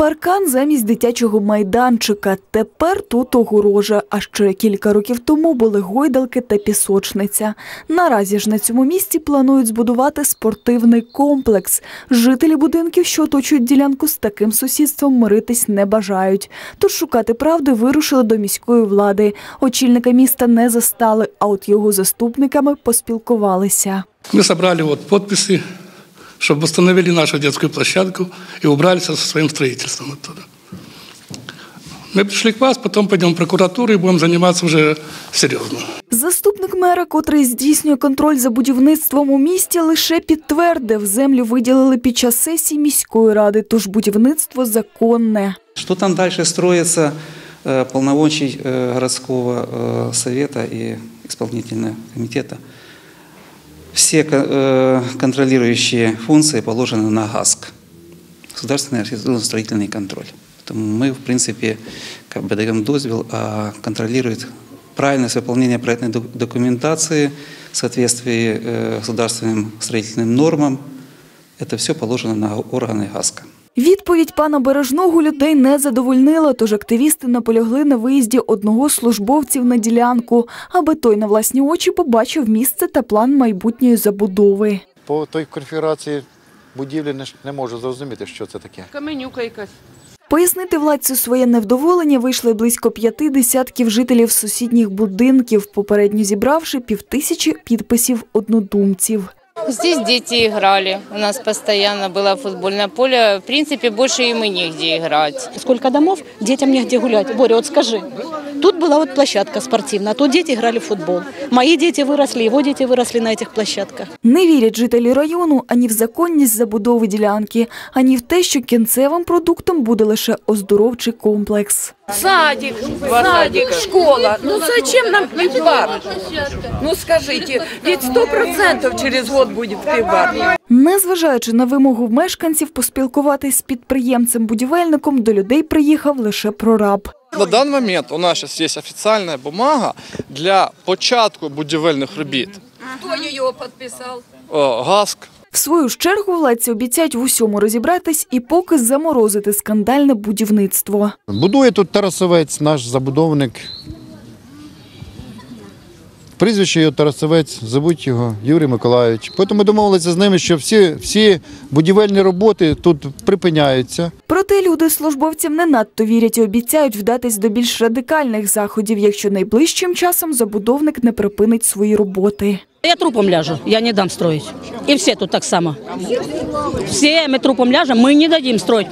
Паркан замість дитячого майданчика. Тепер тут огорожа. А ще кілька років тому були гойдалки та пісочниця. Наразі ж на цьому місці планують збудувати спортивний комплекс. Жителі будинків, що оточують ділянку, з таким сусідством миритись не бажають. Тож шукати правди вирушили до міської влади. Очільника міста не застали, а от його заступниками поспілкувалися. Мы собрали вот подписи, чтобы восстановили нашу детскую площадку и убрались со своим строительством оттуда. Мы пришли к вас, потом пойдем в прокуратуру и будем заниматься уже серьезно. Заступник мера, котрий здійснює контроль за будівництвом у місті, лише підтвердив, землю виділили під час сесії міської ради, тож будівництво законне. Что там дальше строится, э, полномочий э, городского э, совета и исполнительного комитета. Все э, контролирующие функции положены на ГАСК, Государственный архитектурно-строительный контроль. Поэтому мы, в принципе, как бы даем дозвел, а контролирует правильность выполнения проектной док- документации в соответствии э, государственным строительным нормам. Это все положено на органы ГАСКа. Відповідь пана Бережного людей не задовольнила, тож активісти наполягли на виїзді одного з службовців на ділянку, аби той на власні очі побачив місце та план майбутньої забудови. По той конфігурації будівлі не, можу зрозуміти, що це таке. Каменюка якась. Пояснити владцю своє невдоволення вийшли близько п'яти десятків жителів сусідніх будинків, попередньо зібравши півтисячі підписів однодумців. Здесь дети играли. У нас постоянно было футбольное поле. В принципе, больше им и негде играть. Сколько домов, детям негде гулять. Боря, вот скажи. Тут была вот площадка спортивная, а тут дети играли в футбол. Мои дети выросли, его дети выросли на этих площадках. Не вірять жителі району ані в законність забудови ділянки, ані в те, що кінцевим продуктом буде лише оздоровчий комплекс. Садик, садик, школа. Ну зачем нам пивбар? Ну скажите, ведь сто процентов через год будет пивбар. Незважаючи на вимогу мешканців поспілкуватись з підприємцем-будівельником, до людей приїхав лише прораб. На даний момент у нас зараз є офіційна бумага для початку будівельних робіт. Хто її підписав? ГАСК. В свою ж чергу владці обіцяють в усьому розібратись і поки заморозити скандальне будівництво. Будує тут Тарасовець, наш забудовник. Прізвище його Тарасовець, зовуть його Юрій Миколайович. Потім ми домовилися з ними, що всі, всі будівельні роботи тут припиняються. Проте люди службовцям не надто вірять і обіцяють вдатись до більш радикальних заходів, якщо найближчим часом забудовник не припинить свої роботи. Я трупом ляжу, я не дам строить. И все тут так само. Все мы трупом ляжем, мы не дадим строить.